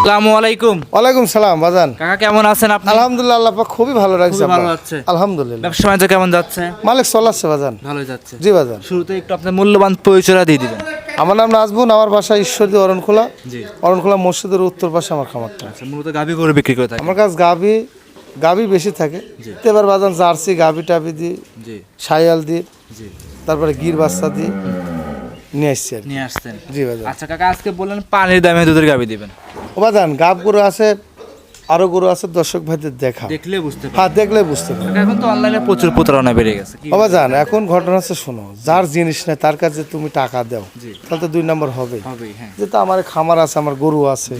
আসসালামু আলাইকুম। ওয়ালাইকুম সালাম বাজান। কাকা কেমন আছেন আপনি? আলহামদুলিল্লাহ আল্লাহ পাক খুবই ভালো রাখছে ভালো আব্বা। আলহামদুলিল্লাহ। ব্যবসা বাণিজ্য কেমন যাচ্ছে? মালিক চলাচ্ছে বাজান। ভালোই যাচ্ছে। জি বাজান। শুরুতে একটু আপনার মূল্যবান পরিচয়টা দিয়ে দিবেন। আমার নাম নাজবুন আমার বাসা ঈশ্বরদী অরণখোলা। জি। অরণখোলা মসজিদের উত্তর পাশে আমার খামারটা। আচ্ছা মূলত গাভি গরু বিক্রি করে থাকে আমার কাছে গাভি গাভি বেশি থাকে। এবার বাজান জার্সি গাভি টাভি দিই জি। সায়াল দিই জি। তারপরে গির বাচ্চা দিই নিয়ে আসছি নিয়ে আসছেন। জি বাজান। আচ্ছা কাকা আজকে বললেন পানির দামে দুধের গাভি দিবেন। ও বাজান গাভ গরু আছে আরও গরু আছে দর্শক ভাইদের দেখা। দেখলে বুঝতে পারবেন। হ্যাঁ দেখলে বুঝতে পারবে এখন তো অনলাইনে প্রচুর প্রতারণা বেড়ে গেছে বাবা জান এখন ঘটনা আছে শোনো যার জিনিস নেই তার কাছে তুমি টাকা দাও। তাহলে তো দুই নম্বর হবে। হ্যাঁ। যেহেতু আমার খামার আছে আমার গরু আছে।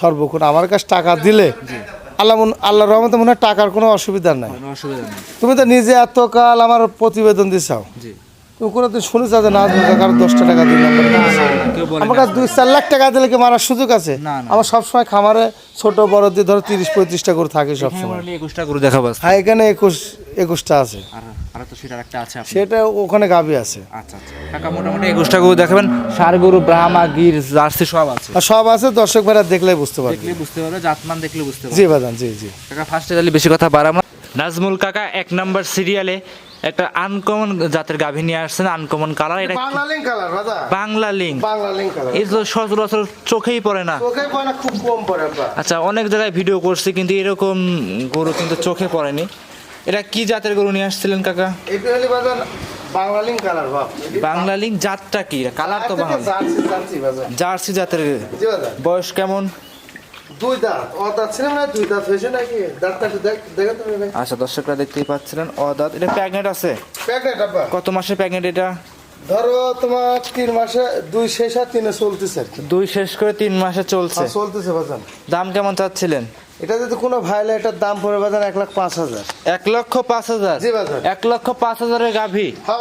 সর্বক্ষণ আমার কাছে টাকা দিলে আল্লাহ আল্লাহ রহমতে মনে হয় টাকার কোনো অসুবিধা নাই। কোনো অসুবিধা নেই। তুমি তো নিজে এতকাল আমার প্রতিবেদন দিছাও। জি তুমি কোনো দিন শুনেছ যে না কারও দশটা টাকা দিন আমার কাছে দুই চার লাখ টাকা দিলে কি মারার সুযোগ আছে? না, না। আমার সবসময় খামারে ছোট বড় দিয়ে ধরো তিরিশ পঁয়ত্রিশটা করে থাকে সবসময়। হ্যাঁ, একুশটা গরু দেখাবো হ্যাঁ এখানে একুশ একুশটা আছে। আর আর তো সেটার একটা আছে আপনার। সেটা ওখানে গাবি আছে। আচ্ছা আচ্ছা। মোটামুটি একুশটা গরু দেখাবেন। ষাড় গরু ব্রাহ্মা গির জার্সি সব আছে। আর সব আছে দর্শক ভাইরা দেখলে বুঝতে পারবে। দেখলে বুঝতে পারবে জাতমান দেখলে বুঝতে পারবে। জি বাদান জি জি। কাকা ফার্স্টে তাহলে বেশি কথা বাড়াবো। নাজমুল কাকা এক নাম্বার সিরিয়ালে একটা আনকমন জাতের গাভী নিয়ে আসছেন আনকমন কালার এটা কি? বাংলা লিঙ্ক কালার দাদা Bangla link Bangla link colour এই তো সচরাচর চোখেই পড়ে না। চোখে পড়ে না খুব কম পড়ে আচ্ছা অনেক জায়গায় ভিডিও করছি কিন্তু এরকম গরু কিন্তু চোখে পড়েনি। এটা কি জাতের গরু নিয়ে আসছিলেন কাকা? এটা হলে বাজান বাংলা লিঙ্ক কালার বাপ। বাংলা লিঙ্ক জাতটা কি? কালার তো বাংলা জার্সি জার্সি বাজান জার্সি জাতের বয়স কেমন? দুই দাঁত। ও দাঁত ছিল না দুই দাঁত হয়েছে নাকি? দাঁতটা একটু দেখ দেখো তুমি ভাই। আচ্ছা দর্শকরা দেখতেই পাচ্ছিলেন অদাত এটা প্যাগনেট আছে? প্যাগনেট আব্বা। কত মাসের প্যাগনেট এটা? ধরো তোমার তিন মাসে দুই শেষ আর তিনে চলতেছে দুই শেষ করে তিন মাসে চলছে। হ্যাঁ, চলতেছে বাজান দাম কেমন চাচ্ছিলেন? এটা যদি কোনো ভাইলে এটার দাম পড়ে বাজান এক লাখ পাঁচ হাজার। এক লক্ষ পাঁচ হাজার? এক লক্ষ পাঁচ হাজারের গাভী? হ্যাঁ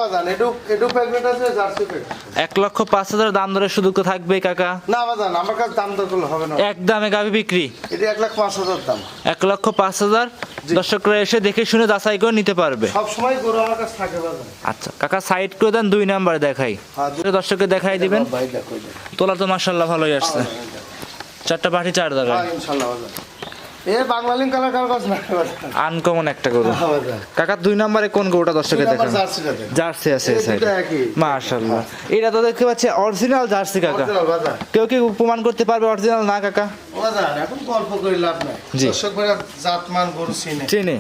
এক লক্ষ পাঁচ হাজার দাম ধরে শুধু তো থাকবে কাকা। না বাজান আমার কাছে দাম দর করলে হবে না। এক দামে গাভী বিক্রি? এটা এক লাখ পাঁচ হাজার দাম। এক লক্ষ পাঁচ হাজার? দর্শকরা এসে দেখে শুনে যাচাই করে নিতে পারবে। সব সময় গরু আমার কাছে থাকে বাজান আচ্ছা কাকা সাইড করে দেন দুই নাম্বার দেখাই। হ্যাঁ, দর্শককে দেখাই দিবেন। তোলা তো মার্শাল্লাহ ভালোই আসছে। চারটা পাটি চার হ্যাঁ, দাঁড়ায় ইনশাল্লাহ বাজান এ বাংলা কালার কার কাছে? না আনকমন একটা গরু। হ্যাঁ, কাকা দুই নম্বরে কোন গরুটা দর্শকে দেখান। জার্সি আছে। মার্শাল্লাহ এটা তো দেখতে পাচ্ছি অরিজিনাল জার্সি কাকা। কেউ কি প্রমাণ করতে পারবে অরিজিনাল না কাকা? এখন গল্প করে লাভ নাই। দর্শক ভাইরা জাতমান গরু চিনে। চেনে।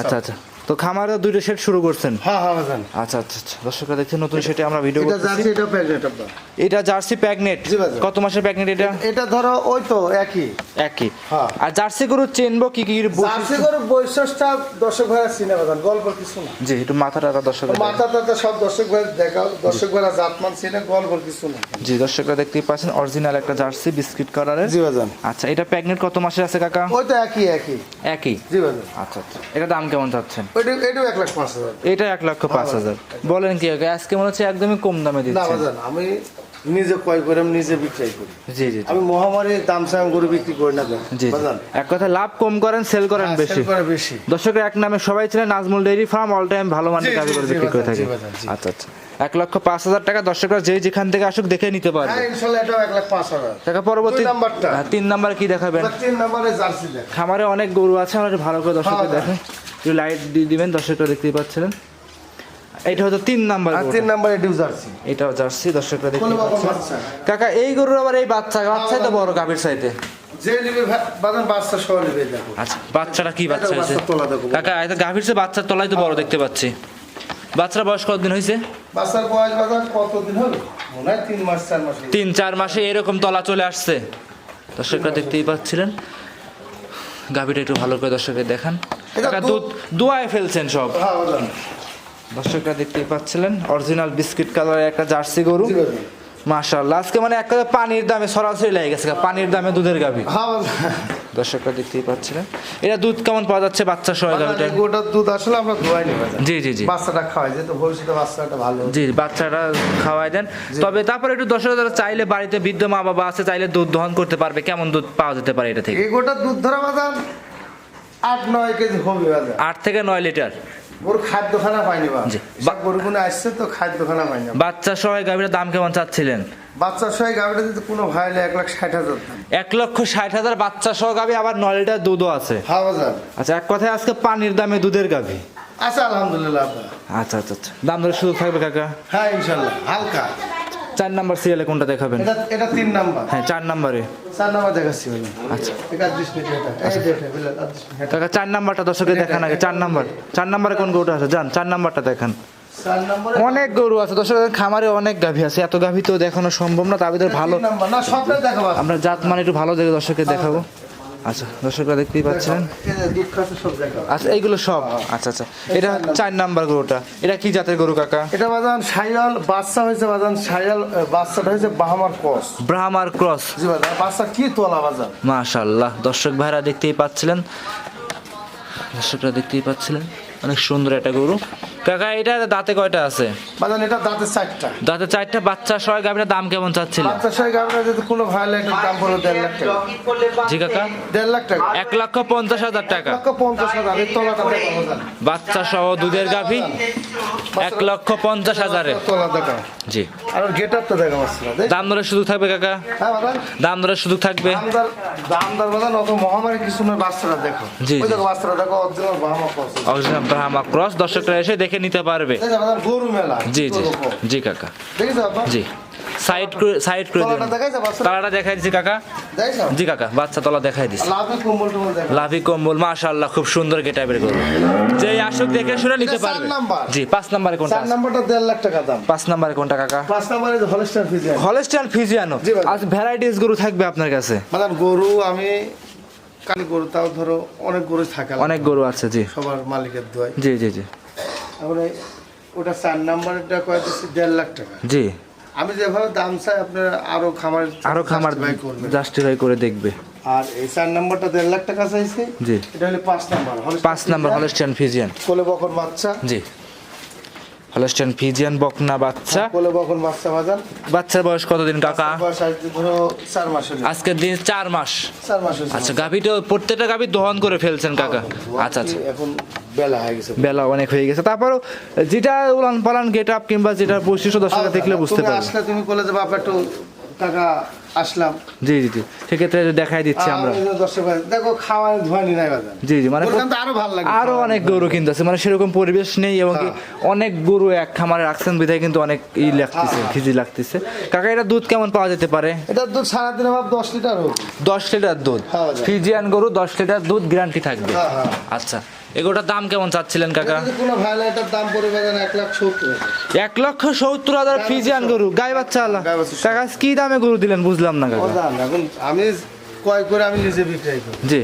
আচ্ছা আচ্ছা। তো খামারে দুইটা সেট শুরু করছেন? হ্যাঁ হ্যাঁ বাজান। আচ্ছা আচ্ছা আচ্ছা। দর্শকরা দেখছেন নতুন সেটে আমরা ভিডিও এটা জার্সি এটা প্যাকেট আব্বা। এটা জার্সি প্যাগনেট। কত মাসের প্যাগনেট এটা? এটা ধরো ওই তো একই। একই। হ্যাঁ। আর জার্সি গরু চেনবো কি কি জার্সি? গরুর বৈশিষ্ট্যটা দর্শক ভাইরা চিনে গল্প কিছু না। জি একটু মাথাটা দর্শক মাথা টাথা সব দর্শক ভাই দেখাও দর্শক ভাইরা জাতমান চিনে গল্প কিছু না। জি দর্শকরা দেখতেই পাচ্ছেন অরিজিনাল একটা জার্সি বিস্কিট কালারের। জি আচ্ছা এটা প্যাগনেট কত মাসের আছে কাকা? ওই তো একই একই। একই? জি আচ্ছা আচ্ছা। এটা দাম কেমন চাচ্ছেন? এটাও এক লাখ পাঁচ হাজার। এটা এক লক্ষ পাঁচ হাজার। বলেন কি আজকে মনে হচ্ছে একদমই কম দামে না দিচ্ছেন আমি নিজে ক্রয় করে আমি নিজে বিক্রয় করি। জি জি। আমি মহামারী দাম সাম গরু বিক্রি করি না জি। এক কথা লাভ কম করেন সেল করেন হ্যাঁ, বেশি। বেশি। দর্শকের এক নামে সবাই ছিলেন Nazmul dairy farm all time ভালো মানের কাজ করে বিক্রি করে থাকে। আচ্ছা আচ্ছা। এক লক্ষ পাঁচ হাজার টাকা দর্শকরা যেই যেখান থেকে আসুক দেখে নিতে পারবে। হ্যাঁ টাকা পরবর্তী। হ্যাঁ, তিন নাম্বার কি দেখাবেন? তিন নম্বরে জার্সি খামারে অনেক গরু আছে আমরা ভালো করে দর্শককে হ্যাঁ, দেখেন একটু লাইট দিয়ে দিবেন দর্শকরা দেখতেই পাচ্ছিলেন এটা হয়তো তিন নাম্বার আর তিন নম্বরে ডিউ জার্সি। এটাও জার্সি দর্শকরা দেখতেই পাচ্ছেন। কাকা এই গরুর আবার এই বাচ্চা বাচ্চাই তো বড় গাভীর চাইতে। যে নিবে ভা- বাচ্চা সহ নিবে দেখো। আচ্ছা বাচ্চাটা কি বাচ্চা হয়েছে? দেখো। কাকা এটা গাভীর চেয়ে বাচ্চার তলায় তো বড় দেখতে পাচ্ছি। বাচ্চার বয়স কতদিন হয়েছে? বাচ্চার বয়স বাজান কতদিন হবে মনে হয় তিন মাস চার মাস। তিন চার মাসে এরকম তলা চলে আসছে। দর্শকরা দেখতেই পাচ্ছিলেন। গাভীটা একটু ভালো করে দর্শকের দেখান। এটা দুধ- দোয়ায় ফেলছেন সব। হ্যাঁ দর্শকরা দেখতেই পাচ্ছিলেন অরিজিনাল বিস্কিট কালারের একটা জার্সি গরু। মাশাআল্লাহ আজকে মানে একটা পানির দামে সরাসরি লেগে গেছে পানির দামে দুধের গাভী। হ্যাঁ দর্শকরা দেখতেই পাচ্ছিলেন এটা দুধ কেমন পাওয়া যাচ্ছে বাচ্চা সহ এই গোটার দুধ আসলে আমরা ধোয়াই নি জি জি জি। বাচ্চাটা খাওয়াই যেহেতু ভবিষ্যতে বাচ্চাটা ভালো। জি বাচ্চাটা খাওয়াই দেন। তবে তারপরে একটু দর্শক যারা চাইলে বাড়িতে বৃদ্ধ মা বাবা আছে চাইলে দুধ দহন করতে পারবে কেমন দুধ পাওয়া যেতে পারে এটা থেকে? এই গোটার দুধ ধরা বাজান আট নয় কেজি হবে আট থেকে নয় লিটার। খাদ্যখানা পাইনি বা। জি। গরু কোনো আসছে তো খাদ্যখানা পাইনি। বাচ্চা সহ গাভীর দাম কেমন চাচ্ছিলেন? বাচ্চা যদি কোনো ভাই এক লাখ ষাট হাজার এক লক্ষ ষাট হাজার বাচ্চা সহ গাভি আবার নয় লিটার দুধও আছে। হ্যাঁ আচ্ছা এক কথায় আজকে পানির দামে দুধের গাভি। আচ্ছা আলহামদুলিল্লাহ আচ্ছা আচ্ছা আচ্ছা। দাম ধরে সুযোগ থাকবে কাকা? হ্যাঁ ইনশাল্লাহ হালকা। চার নাম্বার সিরিয়ালে কোনটা দেখাবেন? এটা এটা তিন নাম্বার। হ্যাঁ চার নাম্বারে। চার নাম্বার দেখাচ্ছি ভাই আচ্ছা। মিনিট। কাকা চার নাম্বারটা দর্শকের দেখান আগে। চার নাম্বার। চার নাম্বারে কোন গরুটা আছে? যান চার নাম্বারটা দেখান। চার নাম্বারে অনেক গরু আছে। দর্শক খামারে অনেক গাভী আছে। এত গাভী তো দেখানো সম্ভব না। তাদের ভালো তিন নাম্বার। না সবটাই দেখাবো। আমরা জাত মানে একটু ভালো দেখে দর্শককে দেখাবো। আচ্ছা দর্শকরা দেখতেই পাচ্ছেন? আচ্ছা এইগুলো সব? আচ্ছা আচ্ছা। এটা চার নাম্বার। গরুটা। এটা কি জাতের গরু কাকা? এটা বাজান সাইয়াল বাচ্চা হয়েছে বাজান সাইয়াল বাচ্চাটা হয়েছে বাহামার কস ব্রাহ্মার ক্রস। জি বাজান বাচ্চা কি তোলা বাজান? মাশাল্লাহ দর্শক ভাইরা দেখতেই পাচ্ছিলেন। দর্শকরা দেখতেই পাচ্ছিলেন। অনেক সুন্দর একটা গরু। কাকা এটা দাঁতে কয়টা আছে? বাজান এটা দাঁতের চারটা। দাঁতে চারটা বাচ্চা সহ গাভীর দাম কেমন চাচ্ছিলেন বাচ্চা যদি কোনো ভাই দাম দেড় লাখ টাকা। জি কাকা। দেড় লাখ টাকা। এক লক্ষ পঞ্চাশ হাজার টাকা। লক্ষ পঞ্চাশ হাজার তোলাটা বাচ্চা সহ দুধের গাভী? এক লক্ষ পঞ্চাশ হাজারে। তোলা দেখো। জি। আর গেট আপটা দেখো দাম দরের সুযোগ থাকবে কাকা? হ্যাঁ দাম দরের সুযোগ থাকবে? দামদার দামদার বাজান অত মহামারী কিছু নয় বাচ্চাটা দেখো। জি, ওই দেখো বাচ্চাটা দেখো original cross original Brahma cross দর্শকরা এসে দেখে নিতে পারবে। দেখো গরু মেলা জি জি। জি কাকা। জি। সাইড করে সাইড করে দিন। দেখাইছে দেখাই দিচ্ছি কাকা। জি কাকা বাচ্চা তলা দেখাই দিচ্ছি লাভি কম্বল মাশাআল্লাহ খুব সুন্দর গেটাবের গরু। যে আসুক দেখে শুনে নিতে পারবে। জি পাঁচ নম্বরে কোনটা চার আছে? নাম্বারটা লাখ টাকা দাম। পাঁচ নম্বরে কোনটা কাকা? পাঁচ নাম্বারে হলস্টার ফিজিয়ান হলস্টাইন ফিজিয়ানো জি আজ ভ্যারাইটিস গরু থাকবে আপনার কাছে? মানে গরু আমি কালি গরু তাও ধরো অনেক গরু থাকে অনেক গরু আছে জি। সবার মালিকের জি জি জি। এখন ওটা চার নাম্বারটা কয়ে দিচ্ছি দেড় লাখ টাকা। জি। আমি যেভাবে দাম চাই আপনার আরও খামার আরও খামার জাস্টিফাই করে দেখবে। আর এই চার নাম্বারটা দেড় লাখ টাকা চাইছি জি। এটা হলো পাঁচ নাম্বার। পাঁচ নাম্বার হলস্টাইন ফিজিয়ান কোলে বকর বাচ্চা। জি। হলস্টাইন ফিজিয়ান বকনা বাচ্চা। কোলে বকন বাচ্চা বাজান। বাচ্চার বয়স কতদিন কাকা? আজকের দিন চার মাস। চার মাস আচ্ছা গাভিটা প্রত্যেকটা গাভি দহন করে ফেলছেন কাকা? আচ্ছা আচ্ছা। এখন বেলা হয়ে গেছে। বেলা অনেক হয়ে গেছে। তারপরও যেটা উলান পালান গেট আপ কিংবা যেটা বৈশিষ্ট্য দর্শকরা দেখলে বুঝতে পারবে। তুমি বলে বাপ একটু টাকা আসলাম। জি জি জি। সেক্ষেত্রে দেখাই দিচ্ছি আমরা। দর্শক দেখো খাওয়া নাই জি জি মানে আরও ভালো লাগে আরও অনেক গরু কিন্তু আছে। মানে সেরকম পরিবেশ নেই এবং কি অনেক গরু এক খামারে রাখছেন বিধায় কিন্তু অনেক ই লাগতেছে হ্যাঁ। খিজি লাগতেছে। কাকা এটা দুধ কেমন পাওয়া যেতে পারে? এটা দুধ সারাদিনে ভাব দশ লিটার হোক দশ লিটার দুধ। হ্যাঁ। ফিজিয়ান গরু দশ লিটার দুধ গ্যারান্টি থাকবে। হ্যাঁ, হ্যাঁ। আচ্ছা। এগুলোটার দাম কেমন চাচ্ছিলেন কাকা? কোনো ভাইলাইটার দাম পড়বে এক লাখ সত্তর। এক লক্ষ সত্তর হাজার ফিজিয়ান গরু গাই বাচ্চা বাচ্চা। কাকা কি দামে গরু দিলেন বুঝলাম না কাকা। এখন আমি কয় করে আমি নিজে বিক্রয় করি। জি।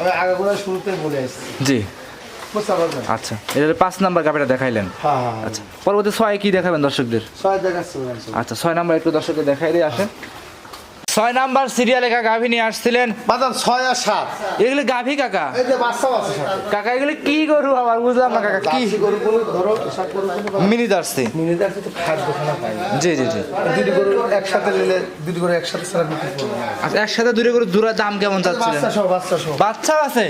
আমি আগে করে শুরুতে বলে আসছি। জি। আচ্ছা এটা পাঁচ নাম্বার গাড়িটা দেখাইলেন? হ্যাঁ হ্যাঁ হ্যাঁ। আচ্ছা পরবর্তী ছয় কি দেখাবেন দর্শকদের? ছয় দেখাচ্ছি আচ্ছা ছয় নাম্বার একটু দর্শকদের দেখাই দিয়ে আসেন। ছয় নাম্বার সিরিয়ালে কাকা গাভী নিয়ে আসছিলেন। বাজার ছয় আর সাত। এগুলো গাভী কাকা? এই যে বাচ্চাও আছে কাকা এগুলো কি গরু আবার? বুঝলাম না কাকা কি? জার্সি গরুগুলো ধরো সব গরুগুলো মিনি মিনিটে তো খাদ্য খানা পাই। জি জি জি। দুটি গরু একসাথে নিলে দুটি গরু একসাথে ছাড়া বিক্রি করব। আচ্ছা একসাথে দূরে গরু দূরের দাম কেমন চাচ্ছিলেন? বাচ্চা সহ বাচ্চা সহ। বাচ্চা আছে?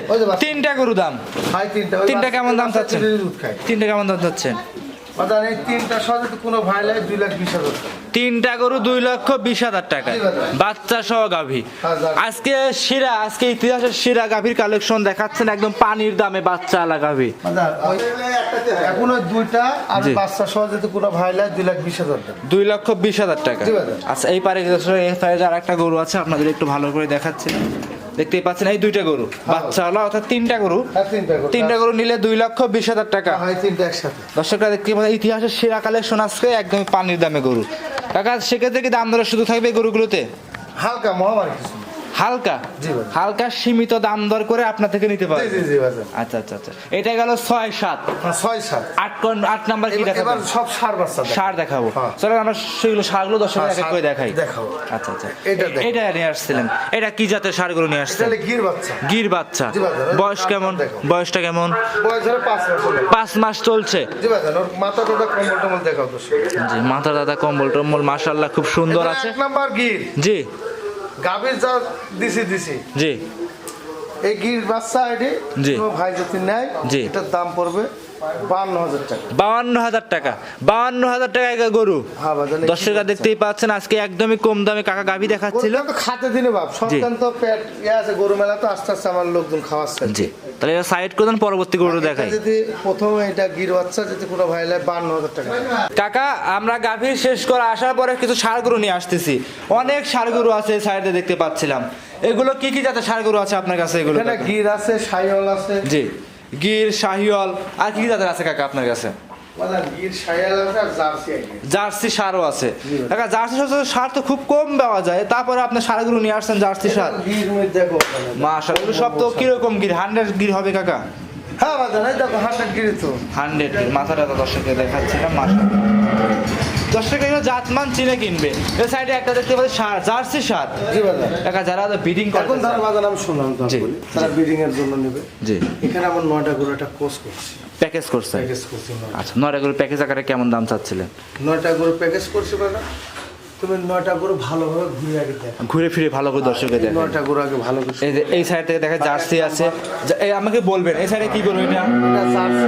তিনটা গরু দাম? ভাই তিনটা তিনটা কেমন দাম বাচ্চা চাচ্ছেন? তিনটা কেমন দাম চাচ্ছেন? তিনটা গরু দুই লক্ষ বিশ হাজার টাকা। বাচ্চা সহ গাভী। আজকে শিরা আজকে ইতিহাসের শিরা গাভীর কালেকশন দেখাচ্ছেন একদম পানির দামে বাচ্চা আলা গাভী। এখন দুইটা আর বাচ্চা সহ যদি কোনো ভাই লাগে দুই লাখ বিশ হাজার টাকা। দুই লক্ষ বিশ হাজার টাকা। আচ্ছা এই পারে এই আর একটা গরু আছে আপনাদের একটু ভালো করে দেখাচ্ছি। দেখতেই পাচ্ছেন এই দুইটা গরু। বাচ্চা হলো অর্থাৎ তিনটা গরু। হ্যাঁ তিনটা গরু। নিলে দুই লক্ষ বিশ হাজার টাকা। ভাই দর্শকরা দেখতে পাচ্ছেন ইতিহাসের সেরা কালেকশন আজকে একদমই পানির দামে গরু। টাকা সেক্ষেত্রে কি দাম ধরে শুধু থাকবে গরুগুলোতে? হালকা মহামারী কিছু। হালকা? হালকা সীমিত দাম দর করে আপনার থেকে নিতে পারবে আচ্ছা আচ্ছা আচ্ছা। এটা গেল ছয় সাত। হ্যাঁ, ছয় সাত। আট আট নাম্বার কি এবার সব সার বাচ্চা সার দেখাবো। হ্যাঁ। চলো আমরা সেগুলো সারগুলো দর্শক এক এক করে দেখাই। দেখাবো। আচ্ছা আচ্ছা। এটা এটা নিয়ে আসছিলেন। এটা কি জাতের সারগুলো নিয়ে এটা আসছেন গির বাচ্চা। গির বাচ্চা। বয়স কেমন? বয়সটা কেমন? বয়স পাঁচ মাস চলছে। মাথা টাথা কম্বল টম্বল দেখাও তো। জি মাথা দাদা কম্বল টম্বল খুব সুন্দর আছে। এক নাম্বার গির। জি। গাভীর যা দিছি দিছি। জি। এই গির বাচ্চা এটি জি। ভাই যদি নেয় জি। এটার দাম পড়বে বাউান্ন হাজার টাকা। বাউান্ন হাজার টাকা। গরু। হ্যাঁ দর্শকরা দেখতেই পাচ্ছেন আজকে একদমই কম দামে কাকা গাভি দেখাচ্ছিল। তো খাতে দিনে বাপ সন্তান তো পেট ইয়ে আছে গরু মেলা তো আস্তে আস্তে আমার লোকজন খাওয়াচ্ছে। জি। তাহলে এটা সাইড করে দেন পরবর্তী গরু দেখাই। যদি প্রথম এটা গির বাচ্চা যদি কোনো ভাই বান্ন হাজার টাকা। কাকা আমরা গাভীর শেষ করে আসার পরে কিছু সার গরু নিয়ে আসতেছি। অনেক সার গরু আছে সাইডে দেখতে পাচ্ছিলাম। এগুলো কি কি জাতের সার গরু আছে আপনার কাছে এগুলো এখানে গির আছে সাইওয়াল আছে। জি গির শাহিওয়াল আর কি কি জাতের আছে কাকা আপনার কাছে? জার্সি সারও আছে। জার্সি সার- তো খুব কম পাওয়া যায়। তারপরে আপনি সারগুলো নিয়ে আসছেন জার্সি সার সব তো কীরকম গির? হান্ড্রেড গির হবে কাকা? হ্যাঁ বাজান দেখো হান্ড্রেড গিরি তো। হান্ড্রেড মাথাটা তো দর্শককে দেখাচ্ছিলাম মাসা দর্শক এগুলো জাতমান চিনে কিনবে। সাইডে একটা দেখতে পাচ্ছি সার জার্সি সার জি যারা বিডিং এখন করে তারা আমি শুনলাম তো জি। বলি তারা বিডিং এর জন্য নেবে। জি। এখানে আমার নয়টা গরু একটা কোর্স করছি। প্যাকেজ করছে? প্যাকেজ করছি নয়টা। আচ্ছা নয় এগুলো প্যাকেজ আকারে কেমন দাম চাচ্ছিলেন? নয়টা গরু প্যাকেজ করছি বাজান তুমি নয়টা গরু ভালোভাবে ঘুরে আগে দেখো। ঘুরে ফিরে ভালো করে দর্শকে দেখেন। নয়টা গরু আগে ভালো করে এই যে এই সাইড থেকে দেখা জার্সি আছে। এই আমাকে বলবেন এই সাইডে কি করব এটা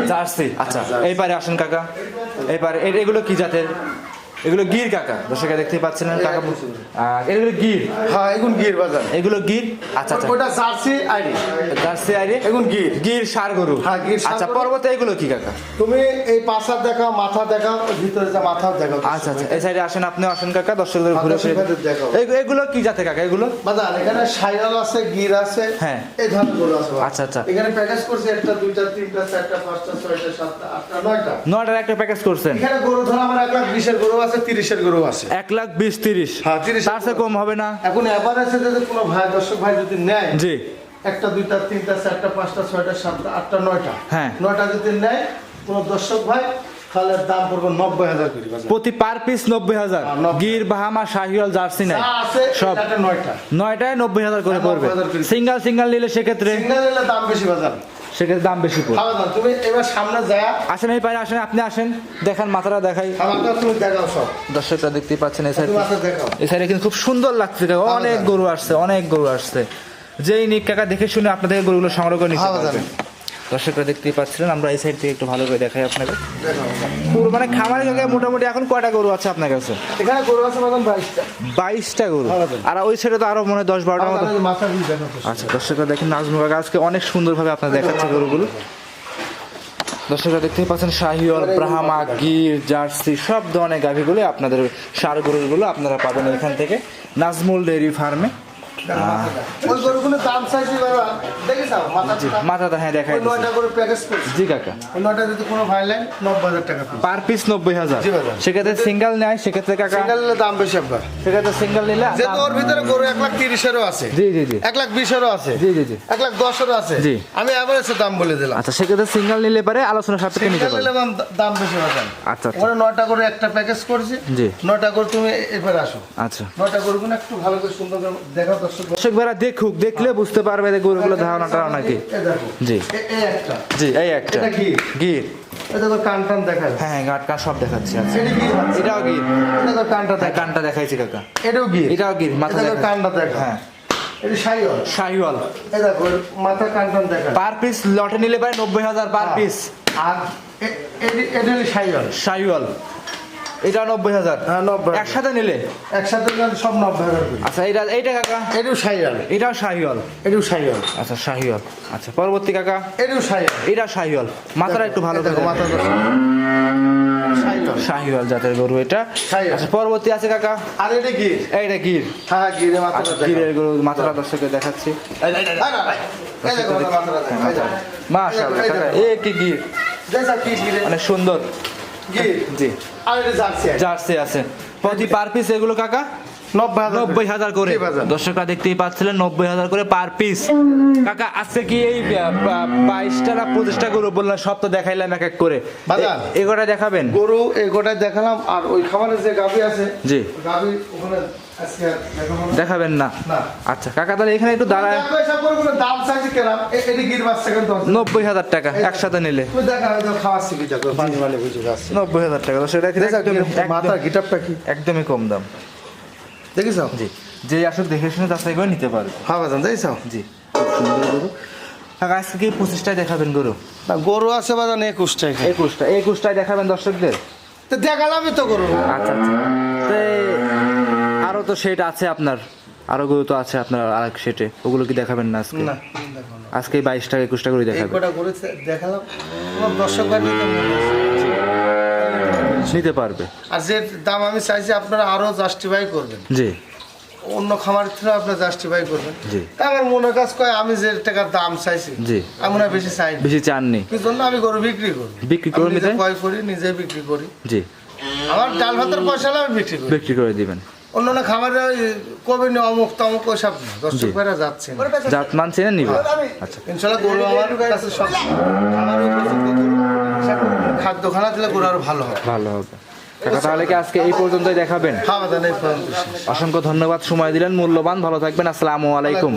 জার্সি। আচ্ছা এই পারে আসেন কাকা। এই পারে এ- এগুলো কি জাতের? এগুলো গির কাকা। দর্শকে দেখতে পাচ্ছেন আর এগুলো গির। হ্যাঁ এখন গির বাজান। এগুলো গির? আচ্ছা আচ্ছা। ওটা জার্সি আইডি। জার্সি আইরে এখন গির। গির সার গরু। হ্যাঁ, গির আচ্ছা পর্বতে এগুলো কি কাকা? তুমি এই পাশার দেখাও মাথা ওর ভিতরে যা মাথাও দেখাও। আচ্ছা আচ্ছা। এই সাইডে আসেন আপনি আসেন কাকা। দর্শকদের ঘুরে ফিরে। এগুলো কি জাতে কাকা এগুলো? বাজান এখানে সাইরাল আছে গির আছে হ্যাঁ। এই ধরনের গরু আছে আচ্ছা, আচ্ছা। এখানে প্যাকেজ করছে একটা দুইটা তিনটা চারটা পাঁচটা ছয়টা সাতটা আটটা নয়টা। নয়টার একটা প্যাকেজ করছেন। এখানে গরু ধর আমার এক লাখ বিশের গরু আছে তিরিশের গরু আছে। এক লাখ বিশ তিরিশ। হ্যাঁ, 30 তার কম হবে না। এখন এভারেজে যদি কোনো ভাই দর্শক ভাই যদি নেয় জি। একটা দুইটা তিনটা চারটা পাঁচটা ছয়টা সাতটা আটটা নয়টা হ্যাঁ। নয়টা যদি নেয় কোনো দর্শক ভাই তাহলে দাম পড়বে নব্বই হাজার করে প্রতি পার পিস নব্বই হাজার। হ্যাঁ। গির বাহামা শাহিওয়াল জার্সি নাই। সব। নয়টা। নয়টায় নব্বই হাজার করে হ্যাঁ, পড়বে। 90,000 করে। সিঙ্গেল সিঙ্গেল নিলে সেক্ষেত্রে সিঙ্গেল নিলে দাম বেশি বাজার। সেক্ষেত্রে দাম বেশি পড়বে দাম তুমি এবার সামনে যায়। আসেন এই পারে আসেন আপনি আসেন। দেখেন মাথাটা দেখাই। তুমি দেখাও সব। দর্শকরা দেখতেই পাচ্ছেন এই সাইড এই সাইডে কিন্তু খুব সুন্দর লাগছে অনেক গরু আসছে অনেক গরু আসছে। যেই নিক কাকা দেখে শুনে আপনাদের গরুগুলো সংগ্রহ করে নিতে দর্শকরা দেখতেই পাচ্ছিলেন। আমরা এই সাইড থেকে একটু ভালো করে দেখাই আপনাকে পুরো মানে খামারের জায়গায় মোটামুটি এখন কয়টা গরু আছে আপনার কাছে? এখানে গরু আছে বাজান বাইশটা। বাইশটা গরু? আর ওই সাইডে তো আরও মনে হয় দশ বারোটার মতো। তো। আচ্ছা দর্শকরা দেখেন নাজমুল আজকে অনেক সুন্দরভাবে আপনার দেখাচ্ছে গরুগুলো। দর্শকরা দেখতেই পাচ্ছেন শাহিওয়াল ব্রাহ্মা গির জার্সি সব ধরনের গাভিগুলো আপনাদের সার গরুগুলো আপনারা পাবেন এখান থেকে। নাজমুল ডেয়ারি ফার্মে। মাথাটা হ্যাঁ দেখাই করে জি কাকা। নয়টা যদি কোনো ভাই নব্বই হাজার টাকা পার পিস নব্বই হাজার। সেক্ষেত্রে সিঙ্গেল নেয় সেক্ষেত্রে কাকা সিঙ্গেল দাম বেশি আপনার সেক্ষেত্রে সিঙ্গেল নিলে যেহেতু ওর ভিতরে গরু এক লাখ তিরিশেরও আছে। জি জি জি। এক লাখ বিশেরও আছে। জি জি জি। এক লাখ দশেরও আছে। জি। আমি অ্যাভারেজের দাম বলে দিলাম। আচ্ছা সেক্ষেত্রে সিঙ্গেল নিলে পারে আলোচনা সাপেক্ষে নিতে সিঙ্গেল পারে নিলে দাম- বেশি হবে। আচ্ছা আচ্ছা। নয়টা করে একটা প্যাকেজ করছি। জি। নয়টা করে তুমি এবারে আসো। আচ্ছা। নয়টা গরুগুলো একটু ভালো করে সুন্দর করে দেখাও দর্শক ভাইরা দেখুক দেখলে বুঝতে পারবে যে গরুগুলো ধারণা টারণা কি জি। একটা। জি এই একটা। কি? গির। এই দেখো কান টান দেখায় হ্যাঁ হ্যাঁ কান সব দেখাচ্ছি আচ্ছা। এটা কি এটাও গির। এটা দেখো কানটা হ্যাঁ কানটা দেখাইছি কাকা। এটাও গির। এটাও গির মাথা এটা দেখো দেখা কানটা দেখা। হ্যাঁ। শাহিওয়াল দেখো মাথা কান দেখা। পার পিস লটে নিলে পারে নব্বই হাজার পার। পিস। আর শাহিওয়াল এটা নব্বই হাজার হ্যাঁ, 90,000 একসাথে নিলে একসাথে সব নব্বই হাজার আচ্ছা এটা এইটা কাকা এটাও সাইওয়াল এটাও শাহিওয়াল এটাও সাইওয়াল আচ্ছা শাহিওয়াল আচ্ছা পরবর্তী কাকা এটাও সাইওয়াল এটা শাহিওয়াল মাথাটা একটু ভালো করে মাথা শাহিওয়াল জাতের গরু এটা শাহিওয়াল। আচ্ছা পরবর্তী আছে কাকা আর এটা গির এইটা গির হ্যাঁ গিরে মাথাটা আচ্ছা গিরের গরু মাথাটা দর্শকে দেখাচ্ছি মাশাআল্লাহ। এ কি গির? অনেক সুন্দর। জি। আর এটা জার্সি আছে। জার্সি আছে প্রতি পার পিস এগুলো কাকা? নব্বই হাজার করে। দর্শকরা দেখতেই পাচ্ছিলেন নব্বই হাজার করে পার পিস কাকা আজকে কি এই বাইশটা না পঁচিশটা গরু বললাম সব তো দেখাইলাম এক এক করে। বাজার। এ- এগুলো দেখাবেন? গরু এই গোটায় দেখালাম আর ওই খামারের যে গাভি আছে জি। গাভি ওখানে। দেখাবেন না। আচ্ছা কাকা তাহলে এখানে একটু দাঁড়ায়। নব্বই হাজার টাকা একসাথে নিলে। নব্বই হাজার টাকা তো সেটা একদমই কম দাম। দেখিস জি। যে আসলে দেখে শুনে যাচাই করে নিতে পারবে। হ্যাঁ বাজান দেখিস জি। খুব সুন্দর গরু। কাকা আজকে কি পঁচিশটায় দেখাবেন গরু? না গরু আছে বাজান একুশ টাকা একুশটা। একুশটায় দেখাবেন দর্শকদের? তো দেখালামই তো গরু। আচ্ছা আচ্ছা। তো আরও তো সেট আছে আপনার। আরও গরু তো আছে আপনার আরেক সেটে। ওগুলো কি দেখাবেন না আজকে? না আজকে বাইশটা একুশটা করে দেখাবেন। দেখালাম। দর্শক নিতে পারবে আর যে দাম আমি চাইছি আপনারা আরও জাস্টিফাই করবেন জি অন্য খামার থেকে আপনার জাস্টিফাই করবেন জি। তা আমার মনে কাজ কয় আমি যে টাকার দাম চাইছি জি। আমি হয় বেশি চাই না। বেশি চাননি কি জন্য আমি গরু বিক্রি করি বিক্রি করবেন নিজে? ক্রয় করি নিজে বিক্রি করি জি আমার ডাল ভাতের পয়সা আমি বিক্রি করি বিক্রি করে দিবেন অন্য না খামারে ওই কবি অমুক তমুক ওইসব না দর্শক। ভাইরা যাচ্ছে না। জাত মান চেনে নিবে আচ্ছা ইনশাল্লাহ গরু আমার কাছে সব খামারে। খাদ্য খানা দিলে গরু আরও ভালো হবে। ভালো হবে। কাকা তাহলে কি আজকে এই পর্যন্তই দেখাবেন? শেষ। অসংখ্য ধন্যবাদ সময় দিলেন মূল্যবান ভালো থাকবেন আসসালামু আলাইকুম।